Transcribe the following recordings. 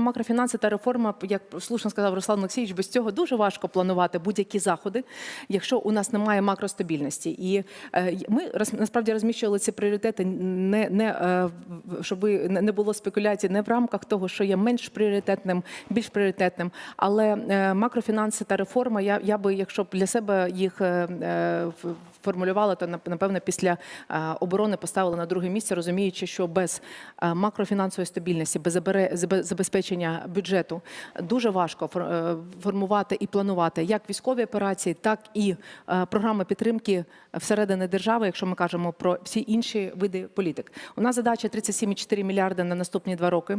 Макрофінанси та реформа, як слушно сказав Руслан Олексійович, без цього дуже важко планувати будь-які заходи, якщо у нас немає макростабільності. І е, ми насправді розміщували ці пріоритети не, не е, щоб не було спекуляцій, не в рамках того, що є менш пріоритетним, більш пріоритетним. Але е, макрофінанси та реформа, я, я би, якщо б для себе їх е, е, формулювала, то напевно після оборони поставила на друге місце, розуміючи, що без макрофінансової стабільності, без забезпечення бюджету дуже важко фор- формувати і планувати як військові операції, так і програми підтримки всередині держави, якщо ми кажемо про всі інші види політик. У нас задача 37,4 мільярди на наступні два роки.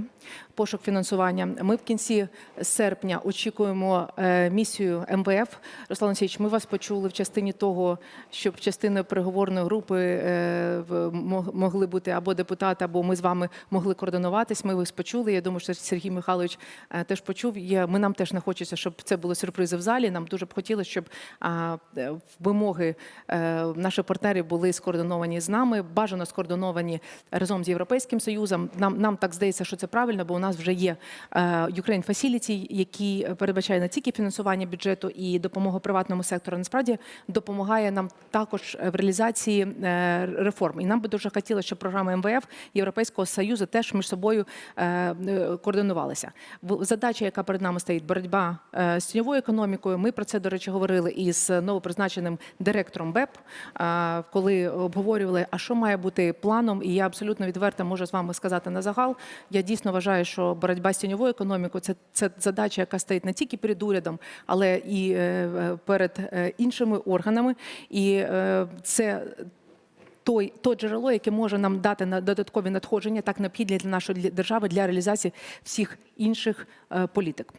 Пошук фінансування. Ми в кінці серпня очікуємо е, місію МВФ. Руслан Олексійович, ми вас почули в частині того, щоб частиною переговорної групи е, могли бути або депутати, або ми з вами могли координуватись. Ми вас почули. Я думаю, що Сергій Михайлович е, теж почув. Ми нам теж не хочеться, щоб це було сюрпризи в залі. Нам дуже б хотілося, щоб вимоги наших партнерів були скоординовані з нами, бажано скоординовані разом з Європейським Союзом. Нам нам так здається, що це правильно, бо у нас вже є е, Ukraine Facility, який передбачає не тільки фінансування бюджету і допомогу приватному сектору, насправді допомагає нам також в реалізації е, реформ. І нам би дуже хотілося, щоб програми МВФ Європейського Союзу теж між собою е, е, координувалися. Задача, яка перед нами стоїть, боротьба е, з тіньовою економікою. Ми про це, до речі, говорили із новопризначеним директором БЕП, е, коли обговорювали, а що має бути планом. І я абсолютно відверто можу з вами сказати на загал. Я дійсно вважаю, що боротьба з тіньовою економікою це, це задача, яка стоїть не тільки перед урядом, але і е, е, перед е, іншими органами. І це той то джерело, яке може нам дати на додаткові надходження, так необхідні для нашої держави для реалізації всіх інших е, політик.